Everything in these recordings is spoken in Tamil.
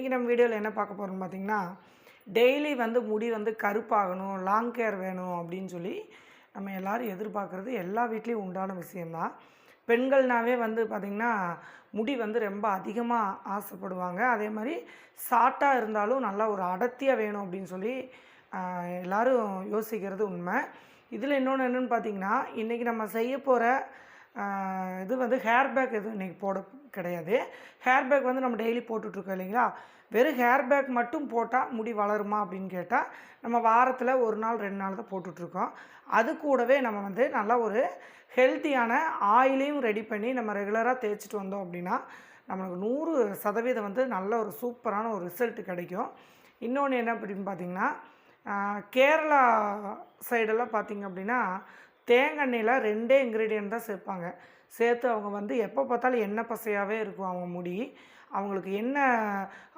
இன்றைக்கி நம்ம வீடியோவில் என்ன பார்க்க போகிறோம்னு பார்த்தீங்கன்னா டெய்லி வந்து முடி வந்து கருப்பாகணும் லாங் கேர் வேணும் அப்படின்னு சொல்லி நம்ம எல்லாரும் எதிர்பார்க்குறது எல்லா வீட்லேயும் உண்டான விஷயந்தான் பெண்கள்னாவே வந்து பார்த்திங்கன்னா முடி வந்து ரொம்ப அதிகமாக ஆசைப்படுவாங்க. அதே மாதிரி சாட்டாக இருந்தாலும் நல்லா ஒரு அடர்த்தியாக வேணும் அப்படின்னு சொல்லி எல்லோரும் யோசிக்கிறது உண்மை. இதில் இன்னொன்று என்னென்னு பார்த்தீங்கன்னா இன்றைக்கி நம்ம செய்ய போகிற இது வந்து ஹேர் பேக் எதுவும் இன்றைக்கி போட கிடையாது. ஹேர் பேக் வந்து நம்ம டெய்லி போட்டுட்ருக்கோம் இல்லைங்களா? வெறும் ஹேர் பேக் மட்டும் போட்டால் முடி வளருமா அப்படின்னு கேட்டால் நம்ம வாரத்தில் ஒரு நாள் ரெண்டு நாள் தான் போட்டுட்ருக்கோம். அது கூடவே நம்ம வந்து நல்லா ஒரு ஹெல்த்தியான ஆயிலையும் ரெடி பண்ணி நம்ம ரெகுலராக தேய்ச்சிட்டு வந்தோம் அப்படின்னா நம்மளுக்கு நூறு சதவீதம் வந்து நல்ல ஒரு சூப்பரான ஒரு ரிசல்ட் கிடைக்கும். இன்னொன்று என்ன அப்படின்னு பார்த்தீங்கன்னா கேரளா சைடெல்லாம் பார்த்தீங்க அப்படின்னா தேங்காய் எண்ணெயில் ரெண்டே இன்க்ரீடியன்ட் தான் சேர்ப்பாங்க. சேர்த்து அவங்க வந்து எப்போ பார்த்தாலும் எண்ணெய் பசையாகவே இருக்கும் அவங்க முடி. அவங்களுக்கு என்ன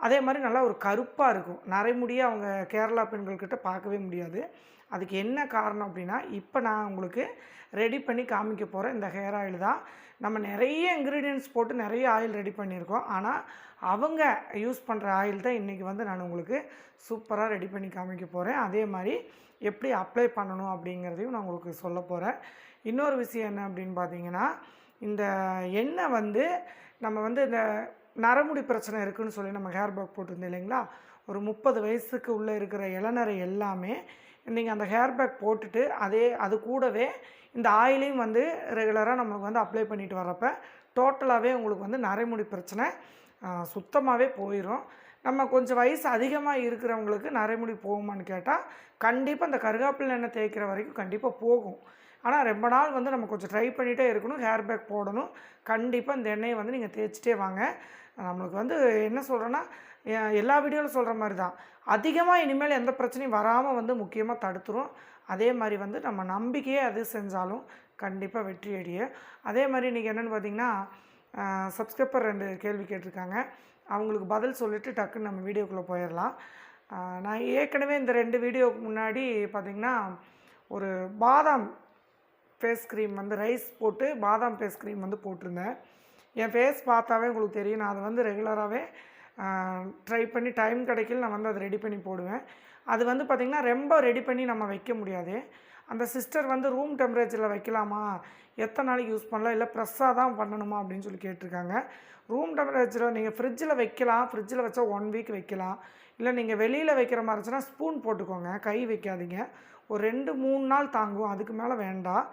அதே மாதிரி நல்லா ஒரு கருப்பாக இருக்கும். நரைமுடியை அவங்க கேரளா பெண்கள்கிட்ட பார்க்கவே முடியாது. அதுக்கு என்ன காரணம் அப்படின்னா இப்போ நான் உங்களுக்கு ரெடி பண்ணி காமிக்க போகிறேன் இந்த ஹேர் ஆயில் தான். நம்ம நிறைய இன்க்ரீடியன்ட்ஸ் போட்டு நிறைய ஆயில் ரெடி பண்ணியிருக்கோம். ஆனால் அவங்க யூஸ் பண்ணுற ஆயில் தான் இன்றைக்கி வந்து நான் உங்களுக்கு சூப்பராக ரெடி பண்ணி காமிக்க போகிறேன் அதே மாதிரி எப்படி அப்ளை பண்ணணும் அப்படிங்கிறதையும் நான் உங்களுக்கு சொல்ல போகிறேன் இன்னொரு விஷயம் என்ன அப்படின்னு பார்த்தீங்கன்னா இந்த எண்ணெய் வந்து நம்ம வந்து இந்த நரமுடி பிரச்சனை இருக்குன்னு சொல்லி நம்ம ஹேர் பேக் போட்டிருந்தோம் இல்லைங்களா? ஒரு முப்பது வயசுக்கு உள்ளே இருக்கிற இளநரை எல்லாமே நீங்கள் அந்த ஹேர் பேக் போட்டுட்டு அதே அது கூடவே இந்த ஆயிலையும் வந்து ரெகுலராக நம்மளுக்கு வந்து அப்ளை பண்ணிட்டு வரப்ப டோட்டலாகவே உங்களுக்கு வந்து நரைமுடி பிரச்சனை சுத்தமாகவே போயிடும் நம்ம கொஞ்சம் வயசு அதிகமாக இருக்கிறவங்களுக்கு நரைமுடி போகுமான்னு கேட்டால் கண்டிப்பாக இந்த கருகாப்பில் எண்ணெய் தேய்க்கிற வரைக்கும் கண்டிப்பாக போகும். ஆனால் ரொம்ப நாள் வந்து நம்ம கொஞ்சம் ட்ரை பண்ணிகிட்டே இருக்கணும் ஹேர் பேக் போடணும். கண்டிப்பாக இந்த எண்ணெயை வந்து நீங்கள் தேய்ச்சிட்டே வாங்க. நம்மளுக்கு வந்து என்ன சொல்கிறேன்னா எல்லா வீடியோவில் சொல்கிற மாதிரி தான். அதிகமாக இனிமேல் எந்த பிரச்சனையும் வராமல் வந்து முக்கியமாக தடுத்துரும். அதே மாதிரி வந்து நம்ம நம்பிக்கையே அது செஞ்சாலும் கண்டிப்பாக வெற்றி அடைய. அதே மாதிரி இன்றைக்கி என்னென்னு பார்த்தீங்கன்னா சப்ஸ்கிரைபர் ரெண்டு கேள்வி கேட்டிருக்காங்க. அவங்களுக்கு பதில் சொல்லிவிட்டு டக்குன்னு நம்ம வீடியோக்குள்ளே போயிடலாம் நான் ஏற்கனவே இந்த ரெண்டு வீடியோவுக்கு முன்னாடி பார்த்திங்கன்னா ஒரு பாதாம் ஃபேஸ் க்ரீம் வந்து ரைஸ் போட்டு பாதாம் ஃபேஸ் க்ரீம் வந்து போட்டிருந்தேன். என் ஃபேஸ் பார்த்தாவே உங்களுக்கு தெரியும். நான் அதை வந்து ரெகுலராகவே ட்ரை பண்ணி டைம் கிடைக்கல நான் வந்து அதை ரெடி பண்ணி போடுவேன். அது வந்து பார்த்திங்கன்னா ரொம்ப ரெடி பண்ணி நம்ம வைக்க முடியாது. அந்த சிஸ்டர் வந்து ரூம் டெம்பரேச்சரில் வைக்கலாமா? எத்தனை நாளைக்கு யூஸ் பண்ணலாம்? இல்லை ப்ரெஸ்ஸாக தான் பண்ணணுமா? அப்படின்னு சொல்லி கேட்டிருக்காங்க. ரூம் டெம்பரேச்சரில் நீங்கள் ஃப்ரிட்ஜில் வைக்கலாம். ஃப்ரிட்ஜில் வச்சா ஒன் வீக் வைக்கலாம். இல்லை நீங்கள் வெளியில் வைக்கிற மாதிரி இருந்துச்சுன்னா ஸ்பூன் போட்டுக்கோங்க. கை வைக்காதீங்க. ஒரு ரெண்டு மூணு நாள் தாங்கும் அதுக்கு மேலே வேண்டாம்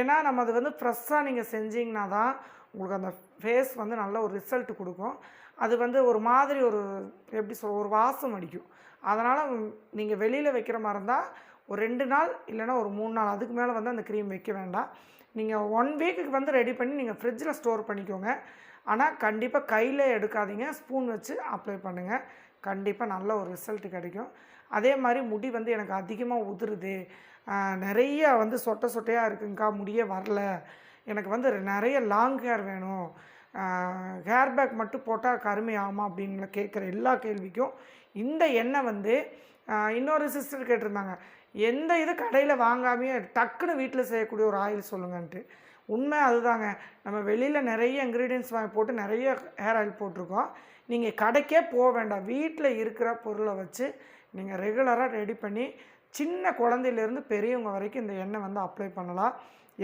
ஏன்னா நம்ம அது வந்து ஃப்ரெஷ்ஷாக நீங்கள் செஞ்சீங்கன்னா தான் உங்களுக்கு அந்த ஃபேஸ் வந்து நல்ல ஒரு ரிசல்ட் கொடுக்கும். அது வந்து ஒரு மாதிரி ஒரு எப்படி சொல் ஒரு வாசம் அடிக்கும். அதனால் நீங்கள் வெளியில் வைக்கிற மாதிரி இருந்தால் ஒரு ரெண்டு நாள் இல்லைன்னா ஒரு மூணு நாள் அதுக்கு மேலே வந்து அந்த க்ரீம் வைக்க வேண்டாம். நீங்கள் ஒன் வீக்குக்கு வந்து ரெடி பண்ணி நீங்கள் ஃப்ரிட்ஜில் ஸ்டோர் பண்ணிக்கோங்க. ஆனால் கண்டிப்பாக கையில் எடுக்காதீங்க. ஸ்பூன் வச்சு அப்ளை பண்ணுங்கள் கண்டிப்பாக நல்ல ஒரு ரிசல்ட் கிடைக்கும். அதே மாதிரி முடி வந்து எனக்கு அதிகமாக உதிருது. நிறைய வந்து சொட்டை சொட்டையாக இருக்குங்க்கா முடியே வரல. எனக்கு வந்து நிறைய லாங் ஹேர் வேணும். ஹேர் பேக் மட்டும் போட்டால் கருமை ஆகுமா அப்படின்னு கேட்குற எல்லா கேள்விக்கும் இந்த எண்ணெய் வந்து இன்னொரு சிஸ்டர் கேட்டிருந்தாங்க எந்த இது கடையில் வாங்காமையே டக்குன்னு வீட்டில் செய்யக்கூடிய ஒரு ஆயில் சொல்லுங்கன்ட்டு. உண்மை அதுதாங்க. நம்ம வெளியில் நிறைய இன்க்ரீடியன்ஸ் வாங்கி போட்டு நிறைய ஹேர் ஆயில் போட்டிருக்கோம். நீங்கள் கடைக்கே போக வேண்டாம். வீட்டில் இருக்கிற பொருளை வச்சு நீங்கள் ரெகுலராக ரெடி பண்ணி சின்ன குழந்தையிலேருந்து பெரியவங்க வரைக்கும் இந்த எண்ணெய் வந்து அப்ளை பண்ணலாம்.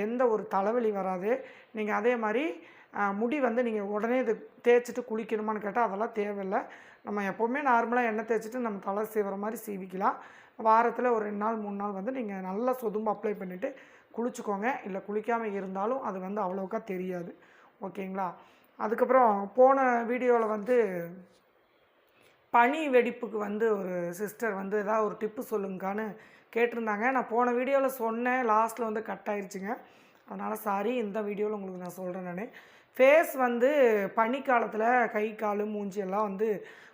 எந்த ஒரு தலைவலி வராது. நீங்கள் அதே மாதிரி முடி வந்து நீங்கள் உடனே இது தேய்ச்சிட்டு குளிக்கணுமான்னு கேட்டால் அதெல்லாம் தேவையில்லை. நம்ம எப்போவுமே நார்மலாக எண்ணெய் தேய்ச்சிட்டு நம்ம தலை சீவிற மாதிரி சீவிக்கலாம். வாரத்தில் ஒரு ரெண்டு நாள் மூணு நாள் வந்து நீங்கள் நல்லா சொதும்பு அப்ளை பண்ணிவிட்டு குளிச்சுக்கோங்க. இல்லை குளிக்காமல் இருந்தாலும் அது வந்து அவ்வளோக்கா தெரியாது. ஓகேங்களா? அதுக்கப்புறம் போன வீடியோவில் வந்து பனி வெடிப்புக்கு வந்து ஒரு சிஸ்டர் வந்து ஏதாவது ஒரு டிப்பு சொல்லுங்கக்கான்னு கேட்டிருந்தாங்க. நான் போன வீடியோவில் சொன்னேன். லாஸ்ட்டில் வந்து கட் ஆயிடுச்சுங்க அதனால் சாரி இந்த வீடியோவில் உங்களுக்கு நான் சொல்கிறேன் நான். ஃபேஸ் வந்து பனிக்காலத்தில் கை கால் மூஞ்சி எல்லாம் வந்து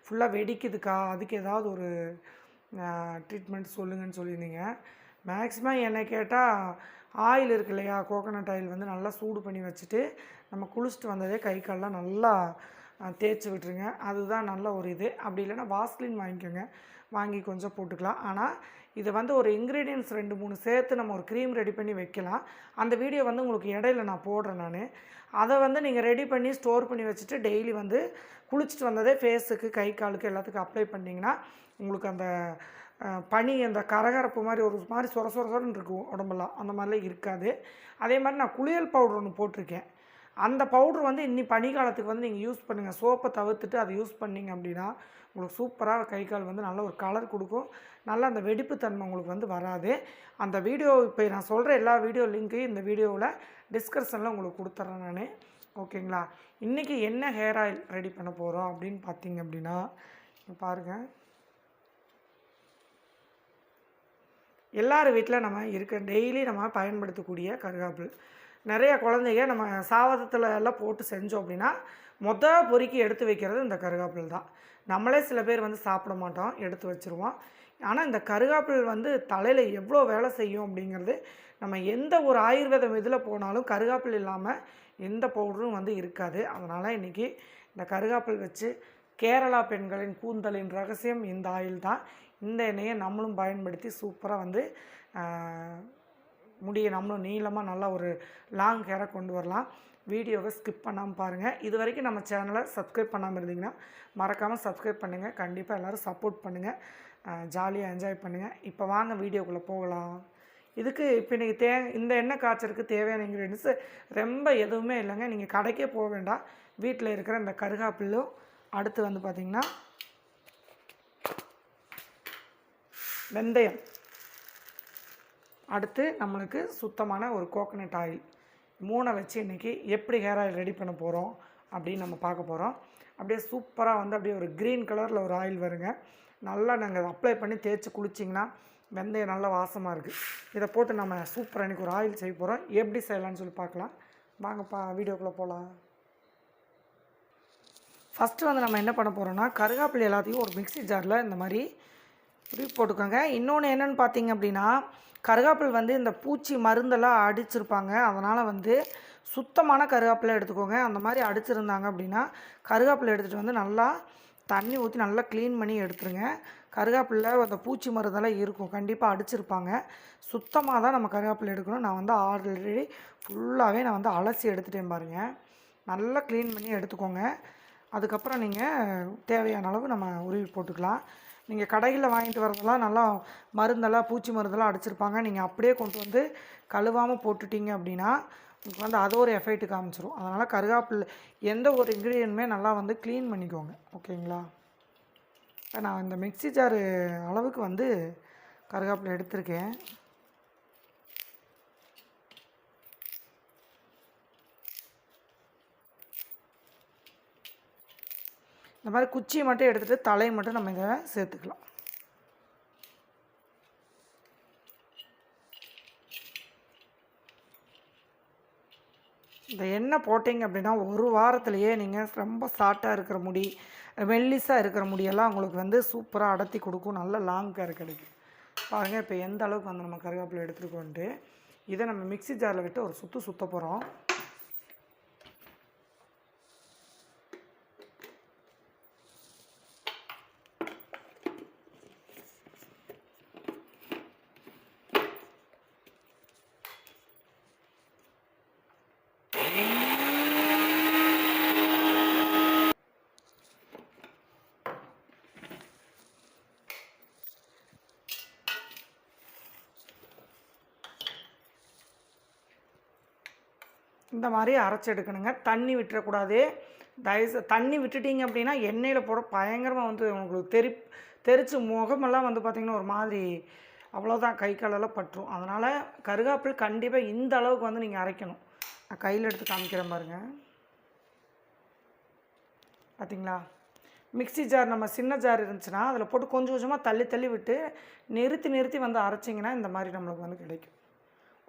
ஃபுல்லாக வெடிக்குதுக்கா. அதுக்கு ஏதாவது ஒரு ட்ரீட்மெண்ட் சொல்லுங்கன்னு சொல்லியிருந்தீங்க. மேக்ஸிமம் என்னை கேட்டால் ஆயில் இருக்கு இல்லையா? கோகோனட் ஆயில் வந்து நல்லா சூடு பண்ணி வச்சுட்டு நம்ம குளிச்சுட்டு வந்ததே கை கால்லாம் நல்லா தேய்ச்சி விட்டுருங்க. அதுதான் நல்ல ஒரு இது. அப்படி இல்லைன்னா வாஸ்லின் வாங்கிக்கோங்க. வாங்கி கொஞ்சம் போட்டுக்கலாம். ஆனால் இது வந்து ஒரு இன்க்ரீடியன்ஸ் ரெண்டு மூணு சேர்த்து நம்ம ஒரு க்ரீம் ரெடி பண்ணி வைக்கலாம். அந்த வீடியோ வந்து உங்களுக்கு இடையில நான் போடுறேன் நான். அதை வந்து நீங்கள் ரெடி பண்ணி ஸ்டோர் பண்ணி வச்சுட்டு டெய்லி வந்து குளிச்சுட்டு வந்ததே ஃபேஸுக்கு கை காலுக்கு எல்லாத்துக்கும் அப்ளை பண்ணிங்கன்னா உங்களுக்கு அந்த பனி அந்த கரகரப்பு மாதிரி ஒரு மாதிரி சொர சொர சொரன்னு இருக்கும் உடம்பெல்லாம். அந்த மாதிரிலாம் இருக்காது. அதே மாதிரி நான் குளியல் பவுடர் ஒன்று போட்டிருக்கேன். அந்த பவுட்ரு வந்து இன்னி பனிக்காலத்துக்கு வந்து நீங்கள் யூஸ் பண்ணுங்கள் சோப்பை தவிர்த்துட்டு அதை யூஸ் பண்ணீங்க அப்படின்னா உங்களுக்கு சூப்பராக கை கால் வந்து நல்ல ஒரு கலர் கொடுக்கும். நல்ல அந்த வெடிப்புத்தன்மை உங்களுக்கு வந்து வராது. அந்த வீடியோ இப்போ நான் சொல்கிற எல்லா வீடியோ லிங்க்கையும் இந்த வீடியோவில் டிஸ்கிரிப்ஷனில் உங்களுக்கு கொடுத்துட்றேன் நான். ஓகேங்களா? இன்றைக்கி என்ன ஹேர் ஆயில் ரெடி பண்ண போகிறோம் அப்படின்னு பார்த்தீங்க அப்படின்னா பாருங்கள் எல்லார் வீட்டில் நம்ம இருக்க டெய்லி நம்ம பயன்படுத்தக்கூடிய கருகாப்பிள் நிறைய குழந்தைங்க நம்ம சாவதத்தில் எல்லாம் போட்டு செஞ்சோம் அப்படின்னா மொதல் பொறுக்கி எடுத்து வைக்கிறது இந்த கருகாப்பிள் தான். நம்மளே சில பேர் வந்து சாப்பிட மாட்டோம் எடுத்து வச்சுருவோம். ஆனால் இந்த கருகாப்பிள் வந்து தலையில் எவ்வளோ வேலை செய்யும் அப்படிங்கிறது நம்ம எந்த ஒரு ஆயுர்வேதம் இதில் போனாலும் கருகாப்பிள் இல்லாமல் எந்த பவுடரும் வந்து இருக்காது. அதனால் இன்றைக்கி இந்த கருகாப்பிள் வச்சு கேரளா பெண்களின் கூந்தலின் ரகசியம் இந்த ஆயில் தான். இந்த எண்ணெயை நம்மளும் பயன்படுத்தி சூப்பராக வந்து முடியை நம்மளும் நீளமாக நல்லா ஒரு லாங் ஹேராக கொண்டு வரலாம். வீடியோவை ஸ்கிப் பண்ணாமல் பாருங்கள் இது வரைக்கும் நம்ம சேனலை சப்ஸ்கிரைப் பண்ணாமல் இருந்தீங்கன்னா மறக்காமல் சப்ஸ்கிரைப் பண்ணுங்கள் கண்டிப்பாக எல்லோரும் சப்போர்ட் பண்ணுங்கள் ஜாலியாக என்ஜாய் பண்ணுங்கள் இப்போ வாங்க வீடியோக்குள்ளே போகலாம். இதுக்கு இப்போ இன்றைக்கி தே இந்த எண்ணெய் காய்ச்சலுக்கு தேவையான இன்க்ரீடியன்ஸு ரொம்ப எதுவுமே இல்லைங்க. நீங்கள் கடைக்கே போக வேண்டாம். வீட்டில் இருக்கிற இந்த கருகாப்பில்லும் அடுத்து வந்து பார்த்திங்கன்னா வெந்தயம். அடுத்து நம்மளுக்கு சுத்தமான ஒரு கோகனட் ஆயில் மூணை வச்சு இன்றைக்கி எப்படி ஹேர் ஆயில் ரெடி பண்ண போகிறோம் அப்படின்னு நம்ம பார்க்க போகிறோம் அப்படியே சூப்பராக வந்து அப்படியே ஒரு க்ரீன் கலரில் ஒரு ஆயில் வருங்க. நல்லா நாங்கள் அப்ளை பண்ணி தேய்ச்சி குளிச்சிங்கன்னா வெந்தயம் நல்லா வாசமாக இருக்குது இதை போட்டு நம்ம சூப்பராக இன்றைக்கி ஒரு ஆயில் செய்ய போகிறோம் எப்படி செய்யலான்னு சொல்லி பார்க்கலாம். வாங்கப்பா வீடியோக்குள்ளே போகலாம் ஃபஸ்ட்டு வந்து நம்ம என்ன பண்ண போகிறோம்னா கருகாப்பிள்ளை எல்லாத்தையும் ஒரு மிக்ஸி ஜாரில் இந்த மாதிரி உருவி போட்டுக்கோங்க. இன்னொன்று என்னென்னு பார்த்தீங்க அப்படின்னா கருகாப்பில் வந்து இந்த பூச்சி மருந்தெல்லாம் அடிச்சிருப்பாங்க. அதனால் வந்து சுத்தமான கருகாப்பில் எடுத்துக்கோங்க. அந்த மாதிரி அடிச்சிருந்தாங்க அப்படின்னா கருகாப்பில் எடுத்துகிட்டு வந்து நல்லா தண்ணி ஊற்றி நல்லா க்ளீன் பண்ணி எடுத்துருங்க. கருகாப்பில் அந்த பூச்சி மருந்தெல்லாம் இருக்கும். கண்டிப்பாக அடிச்சிருப்பாங்க. சுத்தமாக தான் நம்ம கருகாப்பில் எடுக்கணும். நான் வந்து ஆல்ரெடி ஃபுல்லாகவே நான் வந்து அலசி எடுத்துட்டேன் பாருங்கள் நல்லா க்ளீன் பண்ணி எடுத்துக்கோங்க. அதுக்கப்புறம் நீங்கள் தேவையான அளவு நம்ம உருவி போட்டுக்கலாம். நீங்கள் கடையில் வாங்கிட்டு வரதெல்லாம் நல்லா மருந்தெல்லாம் பூச்சி மருந்தெல்லாம் அடிச்சிருப்பாங்க. நீங்கள் அப்படியே கொண்டு வந்து கழுவாமல் போட்டுட்டீங்க அப்படின்னா உங்களுக்கு வந்து அது ஒரு எஃபெக்ட் காமிச்சிரும். அதனால் கருகாப்பில் எந்த ஒரு இன்க்ரீடியன்ட்மே நல்லா வந்து க்ளீன் பண்ணிக்கோங்க. ஓகேங்களா? இப்போ நான் இந்த மிக்ஸி ஜாரு அளவுக்கு வந்து கருகாப்பில் எடுத்திருக்கேன். இந்த மாதிரி குச்சியை மட்டும் எடுத்துகிட்டு தலையை மட்டும் நம்ம இங்கே சேர்த்துக்கலாம். இந்த எண்ணெய் போட்டிங்க அப்படின்னா ஒரு வாரத்துலையே நீங்கள் ரொம்ப சாட்டாக இருக்கிற முடி மெல்லிஸாக இருக்கிற முடியெல்லாம் உங்களுக்கு வந்து சூப்பராக அடர்த்தி கொடுக்கும். நல்ல லாங் கேர் கிடைக்கும். பாருங்கள் இப்போ எந்த அளவுக்கு வந்து நம்ம கருவேப்பிலை எடுத்துருக்கோன்ட்டு இதை நம்ம மிக்ஸி ஜாரில் விட்டு ஒரு சுற்று சுற்ற போகிறோம் இந்த மாதிரி அரைச்சி எடுக்கணுங்க. தண்ணி விட்டுறக்கூடாது. தயவு தண்ணி விட்டுட்டீங்க அப்படின்னா எண்ணெயில் போட பயங்கரமாக வந்து உங்களுக்கு தெரி தெரித்து முகமெல்லாம் வந்து பார்த்திங்கன்னா ஒரு மாதிரி அவ்வளோதான் கை காலெல்லாம் பற்றும் அதனால் கருகாப்பில் கண்டிப்பாக இந்த அளவுக்கு வந்து நீங்கள் அரைக்கணும். நான் கையில் எடுத்து காமிக்கிறேன் பாருங்கள் பார்த்திங்களா மிக்ஸி ஜார் நம்ம சின்ன ஜார் இருந்துச்சுன்னா அதில் போட்டு கொஞ்சம் கொஞ்சமாக தள்ளி தள்ளி விட்டு நிறுத்தி நிறுத்தி வந்து அரைச்சிங்கன்னா இந்த மாதிரி நம்மளுக்கு வந்து கிடைக்கும்.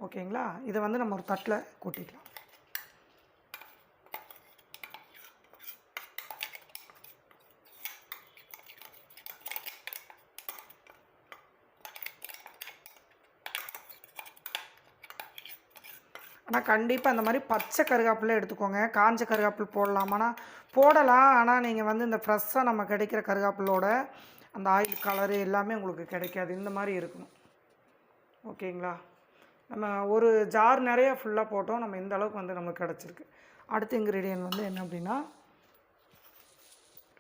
ஓகேங்களா? இதை வந்து நம்ம ஒரு தட்டில் கூட்டிக்கலாம். ஆனால் கண்டிப்பாக அந்த மாதிரி பச்சை கருகாப்பிலே எடுத்துக்கோங்க. காஞ்ச கருகாப்பில் போடலாம். ஆனால் போடலாம். ஆனால் நீங்கள் வந்து இந்த ஃப்ரெஷ்ஷாக நம்ம கிடைக்கிற கருகாப்பிலோட அந்த ஆயில் கலரு எல்லாமே உங்களுக்கு கிடைக்காது. இந்த மாதிரி இருக்கணும். ஓகேங்களா? நம்ம ஒரு ஜார் நிறையா ஃபுல்லாக போட்டோம். நம்ம இந்த அளவுக்கு வந்து நமக்கு கிடச்சிருக்கு. அடுத்த இன்க்ரீடியன்ட் வந்து என்ன அப்படின்னா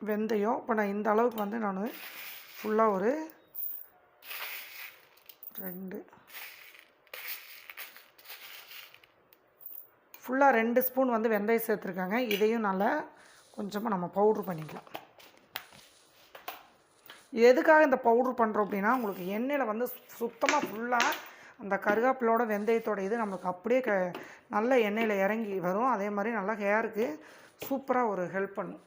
வெந்தயம். இப்போ நான் இந்த அளவுக்கு வந்து நான் ஃபுல்லாக ஒரு ரெண்டு ஃபுல்லாக ரெண்டு ஸ்பூன் வந்து வெந்தயம் சேர்த்துருக்காங்க. இதையும் நல்லா கொஞ்சமாக நம்ம பவுட்ரு பண்ணிக்கலாம். எதுக்காக இந்த பவுட்ரு பண்ணுறோம் அப்படின்னா உங்களுக்கு எண்ணெயில் வந்து சுத்தமாக ஃபுல்லாக அந்த கருவேப்பிலோட வெந்தயத்தோட இது நம்மளுக்கு அப்படியே க நல்ல எண்ணெயில் இறங்கி வரும். அதே மாதிரி நல்லா ஹேருக்கு சூப்பராக ஒரு ஹெல்ப் பண்ணும்.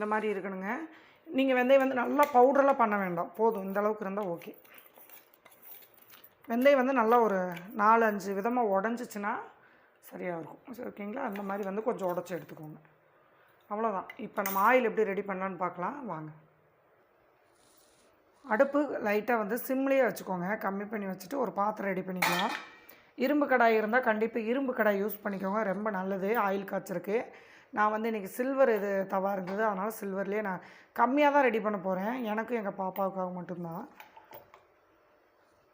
இந்த மாதிரி இருக்கணுங்க. நீங்கள் வெந்தயம் வந்து நல்லா பவுடரெலாம் பண்ண வேண்டாம். போதும். இந்த அளவுக்கு இருந்தால் ஓகே வெந்தயம் வந்து நல்லா ஒரு நாலு அஞ்சு விதமாக உடஞ்சிச்சின்னா சரியாக இருக்கும். சரி ஓகேங்களா அந்த மாதிரி வந்து கொஞ்சம் உடச்சி எடுத்துக்கோங்க. அவ்வளோதான் இப்போ நம்ம ஆயில் எப்படி ரெடி பண்ணலான்னு பார்க்கலாம். வாங்க. அடுப்பு லைட்டாக வந்து சிம்லேயே வச்சுக்கோங்க. கம்மி பண்ணி வச்சுட்டு ஒரு பாத்திரம் ரெடி பண்ணிக்கலாம். இரும்பு கடாய் இருந்தால் கண்டிப்பாக இரும்பு கடாய் யூஸ் பண்ணிக்கோங்க. ரொம்ப நல்லது. ஆயில் காய்ச்சிருக்கு. நான் வந்து இன்றைக்கி சில்வர் இது தவா இருந்தது. அதனால் சில்வர்லேயே நான் கம்மியாக தான் ரெடி பண்ண போகிறேன் எனக்கும் எங்கள் பாப்பாவுக்காக மட்டும்தான்.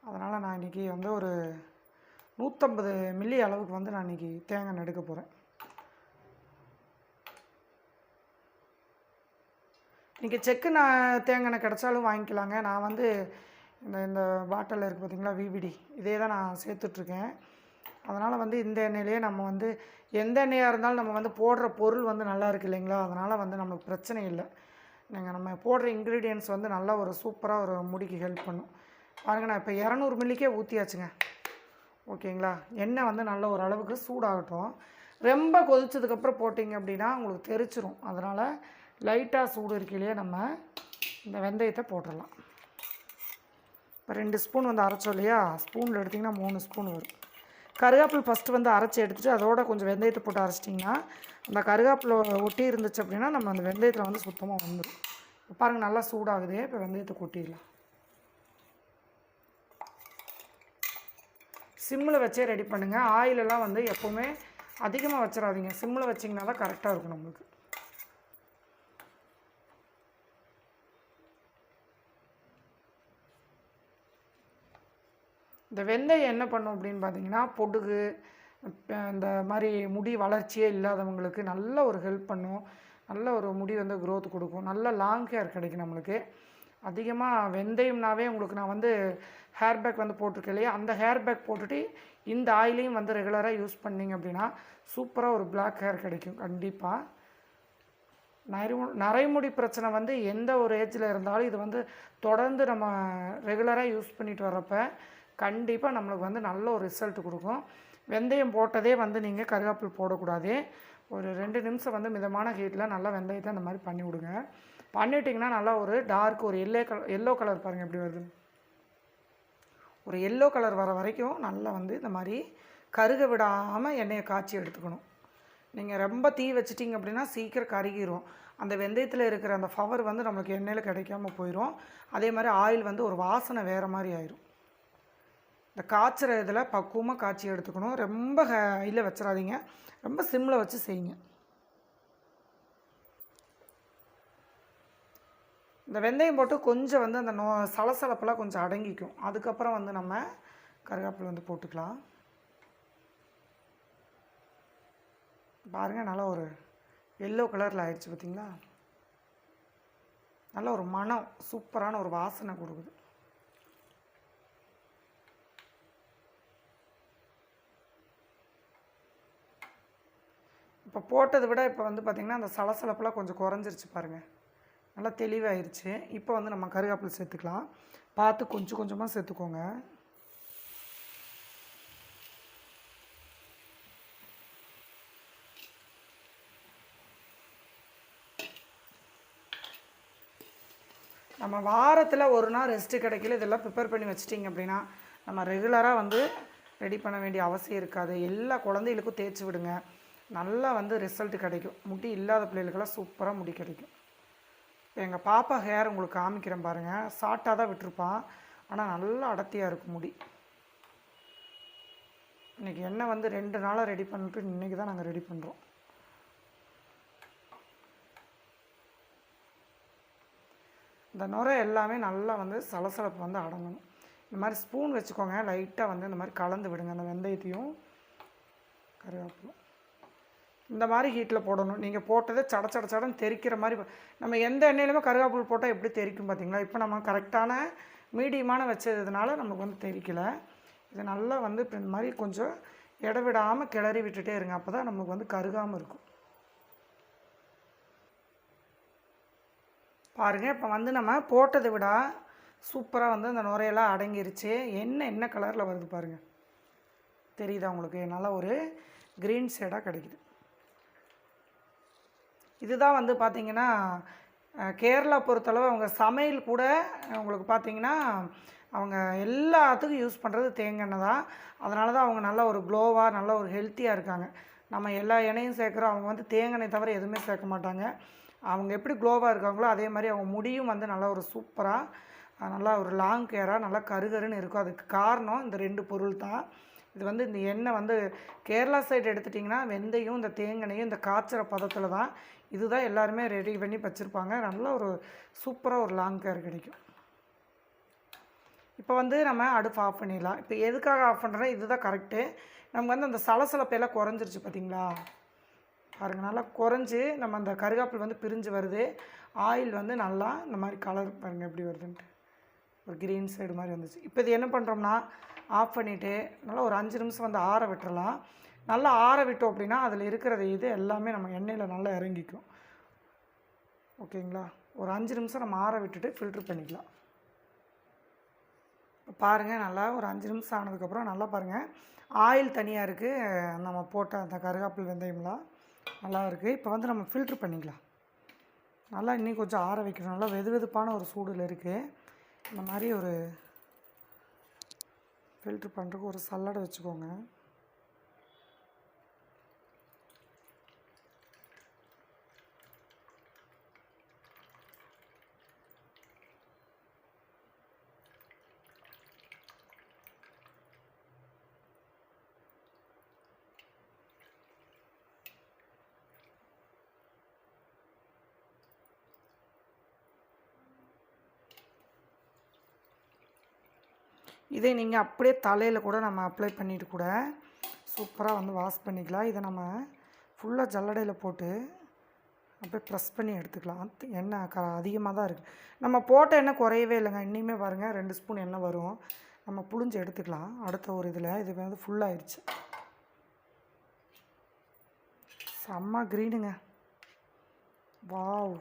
அதனால் நான் இன்றைக்கி வந்து ஒரு நூற்றம்பது மில்லி அளவுக்கு வந்து நான் இன்றைக்கி தேங்காய் எடுக்க போகிறேன் இன்றைக்கி செக்கு நான் தேங்காய் கிடச்சாலும் வாங்கிக்கலாங்க. நான் வந்து இந்த இந்த பாட்டிலில் இருக்குது பார்த்திங்களா விவிடி இதே தான் நான் சேர்த்துட்ருக்கேன் அதனால் வந்து இந்த எண்ணெயிலேயே நம்ம வந்து எந்த எண்ணெயாக இருந்தாலும் நம்ம வந்து போடுற பொருள் வந்து நல்லா இருக்கு இல்லைங்களா? அதனால் வந்து நம்மளுக்கு பிரச்சனை இல்லை. நீங்கள் நம்ம போடுற இன்க்ரீடியன்ஸ் வந்து நல்லா ஒரு சூப்பராக ஒரு முடிக்கு ஹெல்ப் பண்ணும். பாருங்கள் நான் இப்போ இரநூறு மில்லிக்கே ஊற்றியாச்சுங்க ஓகேங்களா? எண்ணெய் வந்து நல்ல ஒரு அளவுக்கு சூடாகட்டும். ரொம்ப கொதிச்சதுக்கப்புறம் போட்டிங்க அப்படின்னா உங்களுக்கு தெரிச்சிரும். அதனால் லைட்டாக சூடு இருக்கையிலேயே நம்ம இந்த வெந்தயத்தை போட்டுடலாம். இப்போ ரெண்டு ஸ்பூன் வந்து அரைச்சோம் இல்லையா? ஸ்பூனில் எடுத்திங்கன்னா மூணு ஸ்பூன் வரும். கருகாப்பில் ஃபஸ்ட்டு வந்து அரைச்சி எடுத்துகிட்டு அதோட கொஞ்சம் வெந்தயத்தை போட்டு அரைச்சிட்டிங்கன்னா அந்த கருகாப்பில் ஒட்டி இருந்துச்சு அப்படின்னா நம்ம அந்த வெந்தயத்தில் வந்து சுத்தமாக வந்துடும் இப்போ பாருங்கள் நல்லா சூடாகுது. இப்போ வெந்தயத்தை கொட்டிடலாம். சிம்மில் வச்சே ரெடி பண்ணுங்கள் ஆயிலெல்லாம் வந்து எப்போவுமே அதிகமாக வச்சிடாதீங்க. சிம்மில் வச்சிங்கன்னா தான் கரெக்டாக இருக்கும் நம்மளுக்கு. இந்த வெந்தயம் என்ன பண்ணும் அப்படின்னு பார்த்தீங்கன்னா பொடுகு இந்த மாதிரி முடி வளர்ச்சியே இல்லாதவங்களுக்கு நல்ல ஒரு ஹெல்ப் பண்ணும். நல்ல ஒரு முடி வந்து க்ரோத் கொடுக்கும். நல்ல லாங் ஹேர் கிடைக்கும் நம்மளுக்கு. அதிகமாக வெந்தயம்னாவே உங்களுக்கு நான் வந்து ஹேர் பேக் வந்து போட்டிருக்கேன் இல்லையா? அந்த ஹேர் பேக் போட்டுட்டு இந்த ஆயிலையும் வந்து ரெகுலராக யூஸ் பண்ணீங்க அப்படின்னா சூப்பராக ஒரு பிளாக் ஹேர் கிடைக்கும். கண்டிப்பாக நரைமு நரைமுடி பிரச்சனை வந்து எந்த ஒரு ஏஜில் இருந்தாலும் இது வந்து தொடர்ந்து நம்ம ரெகுலராக யூஸ் பண்ணிட்டு வரப்போ கண்டிப்பாக நம்மளுக்கு வந்து நல்ல ஒரு ரிசல்ட் கொடுக்கும். வெந்தயம் போட்டதே வந்து நீங்கள் கருவேப்பில் போடக்கூடாது. ஒரு ரெண்டு நிமிஷம் வந்து மிதமான ஹீட்டில் நல்லா வெந்தயத்தை அந்த மாதிரி பண்ணி விடுங்க. பண்ணிட்டிங்கன்னா நல்லா ஒரு டார்க் ஒரு எல்லோ கலர் எல்லோ கலர் பாருங்கள் எப்படி வருது. ஒரு எல்லோ கலர் வர வரைக்கும் நல்லா வந்து இந்த மாதிரி கருக விடாமல் எண்ணெயை காய்ச்சி எடுத்துக்கணும். நீங்கள் ரொம்ப தீ வச்சிட்டிங்க அப்படின்னா சீக்கிரம் கருகிரும். அந்த வெந்தயத்தில் இருக்கிற அந்த ஃபவர் வந்து நம்மளுக்கு எண்ணெயில் கிடைக்காம போயிடும் அதே மாதிரி ஆயில் வந்து ஒரு வாசனை வேறு மாதிரி ஆயிரும். இந்த காய்ச்சுற இதில் பக்குவமாக காய்ச்சி எடுத்துக்கணும். ரொம்ப ஹையில் வச்சிடாதீங்க. ரொம்ப சிம்மில் வச்சு செய்யுங்க. இந்த வெந்தயம் போட்டு கொஞ்சம் வந்து அந்த நோ சலசலப்பெல்லாம் கொஞ்சம் அடங்கிக்கும். அதுக்கப்புறம் வந்து நம்ம கருவேப்பிலை வந்து போட்டுக்கலாம். பாருங்கள் நல்லா ஒரு எல்லோ கலரில் ஆயிடுச்சு பார்த்தீங்களா? நல்ல ஒரு மனம் சூப்பரான ஒரு வாசனை கொடுக்குது. இப்போ போட்டதை விட இப்போ வந்து பார்த்திங்கன்னா அந்த சலசலப்பெலாம் கொஞ்சம் குறைஞ்சிருச்சு பாருங்கள் நல்லா தெளிவாயிருச்சு. இப்போ வந்து நம்ம கருவேப்பிலை சேர்த்துக்கலாம். பார்த்து கொஞ்சம் கொஞ்சமாக சேர்த்துக்கோங்க. நம்ம வாரத்தில் ஒரு நாள் ரெஸ்ட்டு கிடைக்கல. இதெல்லாம் ப்ரிப்பேர் பண்ணி வச்சிட்டிங்க அப்படின்னா நம்ம ரெகுலராக வந்து ரெடி பண்ண வேண்டிய அவசியம் இருக்காது. எல்லா குழந்தைகளுக்கும் தேய்ச்சி விடுங்க. நல்லா வந்து ரிசல்ட் கிடைக்கும். முடி இல்லாத பிள்ளைகளுக்கெல்லாம் சூப்பராக முடி கிடைக்கும். எங்கள் பாப்பா ஹேர் உங்களுக்கு காமிக்கிறேன் பாருங்கள் ஷார்ட்டாக தான் விட்டுருப்பான். ஆனால் நல்லா அடர்த்தியாக இருக்கும் முடி. இன்றைக்கி எண்ணெய் வந்து ரெண்டு நாளாக ரெடி பண்ணிட்டு இன்றைக்கி தான் நாங்கள் ரெடி பண்ணுறோம் இந்த நுரை எல்லாமே நல்லா வந்து சலசலப்பு வந்து அடங்கணும். இந்த மாதிரி ஸ்பூன் வச்சுக்கோங்க. லைட்டாக வந்து இந்த மாதிரி கலந்து விடுங்க. அந்த வெந்தயத்தையும் கருவேப்பிலும் இந்த மாதிரி ஹீட்டில் போடணும். நீங்கள் போட்டதை சட சட சடன்னு தெரிக்கிற மாதிரி நம்ம எந்த எண்ணெயிலுமே கருகாப்புள் போட்டால் எப்படி தெறிக்கும் பார்த்தீங்களா இப்போ நம்ம கரெக்டான மீடியமான வச்சதுனால நமக்கு வந்து தெரிக்கலை இது நல்லா வந்து இப்போ இந்த மாதிரி கொஞ்சம் இடவிடாமல் கிளறி விட்டுட்டே இருங்க. அப்போ தான் நமக்கு வந்து கருகாமல் இருக்கும். பாருங்கள் இப்போ வந்து நம்ம போட்டதை விட சூப்பராக வந்து அந்த நுரையெல்லாம் அடங்கிருச்சு. என்ன என்ன கலரில் வருது பாருங்கள் தெரியுதா உங்களுக்கு? நல்லா ஒரு க்ரீன் ஷேடாக கிடைக்குது. இதுதான் வந்து பார்த்திங்கன்னா கேரளா பொறுத்தளவு அவங்க சமையல் கூட உங்களுக்கு பார்த்திங்கன்னா அவங்க எல்லாத்துக்கும் யூஸ் பண்ணுறது தேங்காய் தான். அதனால தான் அவங்க நல்ல ஒரு க்ளோவாக நல்ல ஒரு ஹெல்த்தியாக இருக்காங்க. நம்ம எல்லா எண்ணெயும் சேர்க்குறோம். அவங்க வந்து தேங்காய் தவிர எதுவுமே சேர்க்க மாட்டாங்க. அவங்க எப்படி க்ளோவாக இருக்காங்களோ அதே மாதிரி அவங்க முடியும் வந்து நல்லா ஒரு சூப்பராக நல்லா ஒரு லாங் கேராக நல்லா கருகருன்னு இருக்கும். அதுக்கு காரணம் இந்த ரெண்டு பொருள் தான். இது வந்து இந்த எண்ணெய் வந்து கேரளா சைடு எடுத்துட்டிங்கன்னா வெந்தயம் இந்த தேங்காயும் இந்த காய்ச்சற பதத்தில் தான் இதுதான் எல்லாருமே ரெடி பண்ணி வச்சுருப்பாங்க. நல்ல ஒரு சூப்பராக ஒரு லாங் கேர் கிடைக்கும். இப்போ வந்து நம்ம அடுப்பு ஆஃப் பண்ணிடலாம். இப்போ எதுக்காக ஆஃப் பண்ணுறோம் இதுதான் கரெக்டு நமக்கு வந்து அந்த சலசலப்பையெல்லாம் குறைஞ்சிருச்சு பார்த்தீங்களா பாருங்க நல்லா குறைஞ்சி நம்ம அந்த கருகாப்பில் வந்து பிரிஞ்சு வருது. ஆயில் வந்து நல்லா இந்த மாதிரி கலர் பாருங்கள் எப்படி வருதுன்ட்டு. ஒரு க்ரீன் சைடு மாதிரி வந்துச்சு. இப்போ இது என்ன பண்ணுறோம்னா ஆஃப் பண்ணிவிட்டு நல்லா ஒரு அஞ்சு நிமிஷம் வந்து ஆற விட்டுறலாம். நல்லா ஆற விட்டோம் அப்படின்னா அதில் இருக்கிறது இது எல்லாமே நம்ம எண்ணெயில் நல்லா இறங்கிக்கும். ஓகேங்களா? ஒரு அஞ்சு நிமிஷம் நம்ம ஆற விட்டுட்டு ஃபில்ட்ரு பண்ணிக்கலாம். பாருங்கள் நல்லா ஒரு அஞ்சு நிமிஷம் ஆனதுக்கப்புறம் நல்லா பாருங்கள் ஆயில் தனியாக இருக்குது நம்ம போட்ட அந்த கருகாப்பில் வெந்தயம்லாம் நல்லா இருக்குது இப்போ வந்து நம்ம ஃபில்ட்ரு பண்ணிக்கலாம். நல்லா இன்னும் கொஞ்சம் ஆற வைக்கணும். நல்லா வெது வெதுப்பான ஒரு சூடில் இருக்குது இந்த மாதிரி ஒரு ஃபில்ட்ரு பண்ணுறதுக்கு ஒரு சல்லடை வச்சுக்கோங்க. இதை நீங்கள் அப்படியே தலையில் கூட நம்ம அப்ளை பண்ணிட்டு கூட சூப்பராக வந்து வாஷ் பண்ணிக்கலாம். இதை நம்ம ஃபுல்லாக ஜல்லடையில் போட்டு அப்படியே ப்ரெஸ் பண்ணி எடுத்துக்கலாம். எண்ணெய் க அதிகமாக தான் இருக்குது நம்ம போட்ட எண்ணெய் குறையவே இல்லைங்க. இன்னிமே பாருங்கள் ரெண்டு ஸ்பூன் எண்ணெய் வரும். நம்ம புளிஞ்சு எடுத்துக்கலாம். அடுத்த ஒரு இதில் இது வந்து ஃபுல்லாகிடுச்சு செம்ம க்ரீனுங்க வாவ்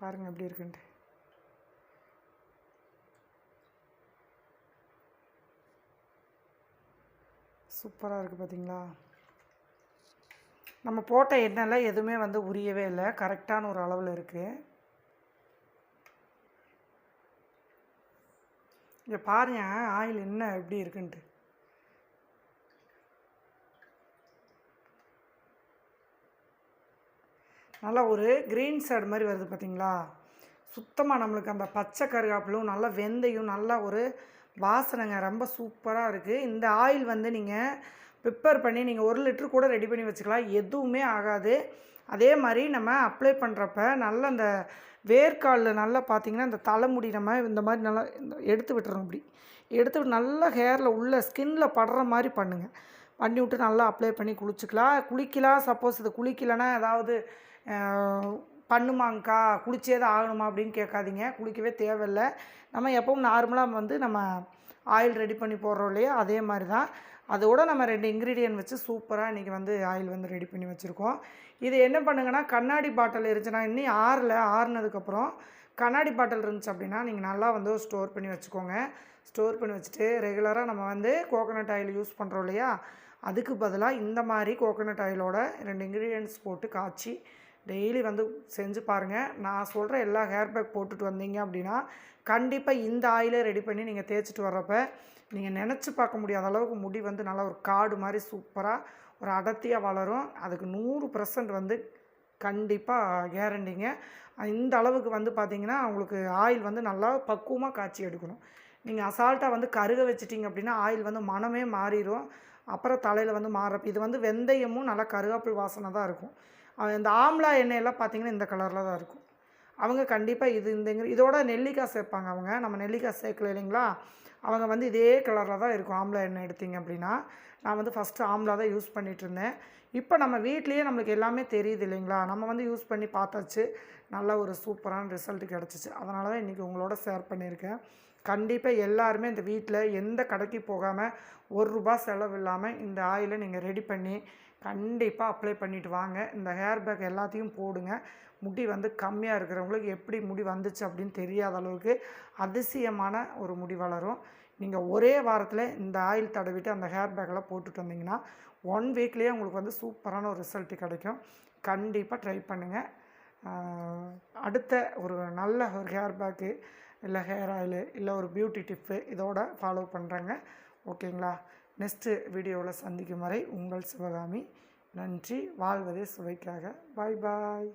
பாருங்கள் எப்படி இருக்குன்ட்டு. சூப்பராக இருக்குது பார்த்தீங்களா நம்ம போட்ட எண்ணெயில் எதுவுமே வந்து உரியவே இல்லை. கரெக்டான ஒரு அளவில் இருக்குது இங்கே பாருங்க ஆயில் என்ன எப்படி இருக்குன்ட்டு. நல்லா ஒரு க்ரீன் சைடு மாதிரி வருது பார்த்தீங்களா சுத்தமாக நம்மளுக்கு அந்த பச்சை கருகாப்பிலும் நல்லா வெந்தயம் நல்லா ஒரு வாசனைங்க ரொம்ப சூப்பராக இருக்குது இந்த ஆயில் வந்து நீங்கள் ப்ரிப்பேர் பண்ணி நீங்கள் ஒரு லிட்டர் கூட ரெடி பண்ணி வச்சுக்கலாம். எதுவுமே ஆகாது. அதே மாதிரி நம்ம அப்ளை பண்ணுறப்ப நல்ல அந்த வேர்க்காலில் நல்லா பார்த்தீங்கன்னா இந்த தலைமுடி நம்ம இந்த மாதிரி நல்லா இந்த எடுத்து விட்டுறோம் இப்படி. எடுத்து விட்டு நல்லா ஹேரில் உள்ள ஸ்கின்ல படுற மாதிரி பண்ணுங்கள் பண்ணி விட்டு நல்லா அப்ளை பண்ணி குளிச்சுக்கலாம். குளிக்கலாம் சப்போஸ் இது குளிக்கலைன்னா ஏதாவது பண்ணுமாங்க்கா? குளிச்சே தான் ஆகணுமா? அப்படின்னு கேட்காதீங்க. குளிக்கவே தேவையில்லை. நம்ம எப்பவும் நார்மலாக வந்து நம்ம ஆயில் ரெடி பண்ணி போடுறோம் இல்லையா? அதே மாதிரி தான் அதோட நம்ம ரெண்டு இன்க்ரீடியன்ட் வச்சு சூப்பராக இன்றைக்கி வந்து ஆயில் வந்து ரெடி பண்ணி வச்சுருக்கோம். இது என்ன பண்ணுங்கன்னா கண்ணாடி பாட்டில் இருந்துச்சுன்னா இன்னும் ஆறில் ஆறுனதுக்கப்புறம் கண்ணாடி பாட்டில் இருந்துச்சு அப்படின்னா நீங்கள் நல்லா வந்து ஸ்டோர் பண்ணி வச்சுக்கோங்க. ஸ்டோர் பண்ணி வச்சுட்டு ரெகுலராக நம்ம வந்து கோகோனட் ஆயில் யூஸ் பண்ணுறோம் இல்லையா? அதுக்கு பதிலாக இந்த மாதிரி கோகோனட் ஆயிலோட ரெண்டு இன்க்ரீடியன்ட்ஸ் போட்டு காய்ச்சி டெய்லி வந்து செஞ்சு பாருங்கள் நான் சொல்கிற எல்லா ஹேர் பேக் போட்டுட்டு வந்தீங்க அப்படின்னா கண்டிப்பாக இந்த ஆயிலே ரெடி பண்ணி நீங்கள் தேய்ச்சிட்டு வர்றப்ப நீங்கள் நினச்சி பார்க்க முடியாத அளவுக்கு முடி வந்து நல்லா ஒரு காடு மாதிரி சூப்பராக ஒரு அடர்த்தியாக வளரும். அதுக்கு நூறு பர்சன்ட் வந்து கண்டிப்பாக கேரண்டிங்க இந்த அளவுக்கு வந்து பார்த்திங்கன்னா உங்களுக்கு ஆயில் வந்து நல்லா பக்குவமாக காய்ச்சி எடுக்கணும். நீங்கள் அசால்ட்டாக வந்து கருக வச்சிட்டிங்க அப்படின்னா ஆயில் வந்து மனமே மாறிடும் அப்புறம் தலையில் வந்து மாற இது வந்து வெந்தயமும் நல்லா கருவேப்பில் வாசனை தான் இருக்கும். இந்த ஆம்லா எண்ணெயெல்லாம் பார்த்தீங்கன்னா இந்த கலரில் தான் இருக்கும். அவங்க கண்டிப்பாக இது இந்த இதோட நெல்லிக்காய் சேர்ப்பாங்க அவங்க. நம்ம நெல்லிக்காய் சேர்க்கல இல்லைங்களா? அவங்க வந்து இதே கலரில் தான் இருக்கும். ஆம்லா எண்ணெய் எடுத்தீங்க அப்படின்னா. நான் வந்து ஃபஸ்ட்டு ஆம்லா தான் யூஸ் பண்ணிகிட்டு இருந்தேன். இப்போ நம்ம வீட்லேயே நம்மளுக்கு எல்லாமே தெரியுது இல்லைங்களா? நம்ம வந்து யூஸ் பண்ணி பார்த்தாச்சு. நல்ல ஒரு சூப்பரான ரிசல்ட் கிடச்சிச்சு. அதனால தான் இன்றைக்கி உங்களோட ஷேர் பண்ணியிருக்கேன். கண்டிப்பாக எல்லாருமே இந்த வீட்டில் எந்த கடைக்கு போகாமல் ஒரு ரூபா செலவு இல்லாமல் இந்த ஆயிலை நீங்கள் ரெடி பண்ணி கண்டிப்பாக அப்ளை பண்ணிவிட்டு வாங்க. இந்த ஹேர் பேக் எல்லாத்தையும் போடுங்க. முடி வந்து கம்மியாக இருக்கிறவங்களுக்கு எப்படி முடி வந்துச்சு அப்படின்னு தெரியாத அளவுக்கு அதிசயமான ஒரு முடி வளரும். நீங்கள் ஒரே வாரத்தில் இந்த ஆயில் தடவிட்டு அந்த ஹேர் பேக்கெல்லாம் போட்டுட்டு வந்தீங்கன்னா ஒன் வீக்லேயே உங்களுக்கு வந்து சூப்பரான ஒரு ரிசல்ட் கிடைக்கும். கண்டிப்பாக ட்ரை பண்ணுங்கள் அடுத்த ஒரு நல்ல ஒரு ஹேர் பேக்கு இல்லை ஹேர் ஆயிலு இல்லை ஒரு பியூட்டி டிப்பு இதோட ஃபாலோ பண்ணுறேங்க ஓகேங்களா? நெக்ஸ்ட்டு வீடியோவில் சந்திக்கும் வரை உங்கள் சிவகாமி. நன்றி. வாழ்வதே சுவைக்காக. பாய் பாய்